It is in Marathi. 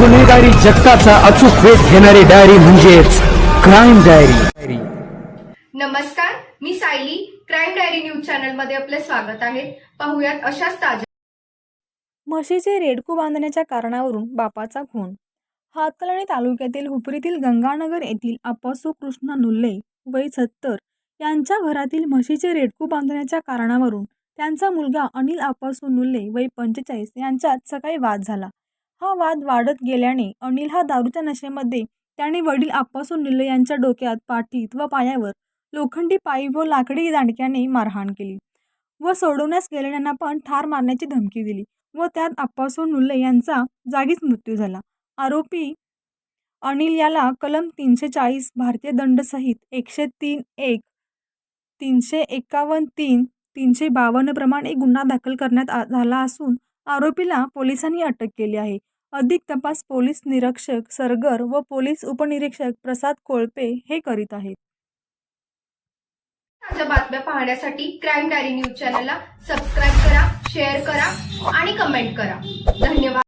गुन्हेगारी जगताचा अचूक वेध घेणारी डायरी म्हणजेच क्राईम डायरी. नमस्कार मी सायली. क्राईम डायरी न्यूज चॅनलमध्ये आपले स्वागत आहे. पाहुयात अशाच ताज्या म्हशीचे रेडकू बांधण्याच्या कारणावरून बापाचा खून. हातकलणी तालुक्यातील हुपरीतील गंगानगर येथील अप्पासू कृष्ण नुल्ले वय सत्तर यांच्या घरातील म्हशीचे रेडकू बांधण्याच्या कारणावरून त्यांचा मुलगा अनिल अप्पासू नुल्ले वय पंचेचाळीस यांच्यात सकाळी वाद झाला. हा वाद वाढत गेल्याने अनिल हा दारूच्या नशेमध्ये त्याने वडील अप्पासू निल यांच्या डोक्यात पाठीत व पायावर लोखंडी पायी व लाकडी दांडक्याने मारहाण केली व सोडवण्यास गेलेल्यांना पण ठार मारण्याची धमकी दिली व त्यात अप्पासो नुल्ले यांचा जागीच मृत्यू झाला. आरोपी अनिल याला कलम तीनशे चाळीस भारतीय दंडसहित एकशे तीन एक तीनशे एकावन्न तीन तीनशे बावन्न प्रमाणे गुन्हा दाखल करण्यात आ- झाला असून आरोपीला पोलिसांनी अटक केली आहे. अधिक तपास पोलीस निरीक्षक सरगर व पोलीस उपनिरीक्षक प्रसाद कोळपे हे करीत आहेत. ताज्या बातम्या पाहण्यासाठी क्राईम डायरी न्यूज चॅनलला सबस्क्राईब करा शेअर करा आणि कमेंट करा. धन्यवाद.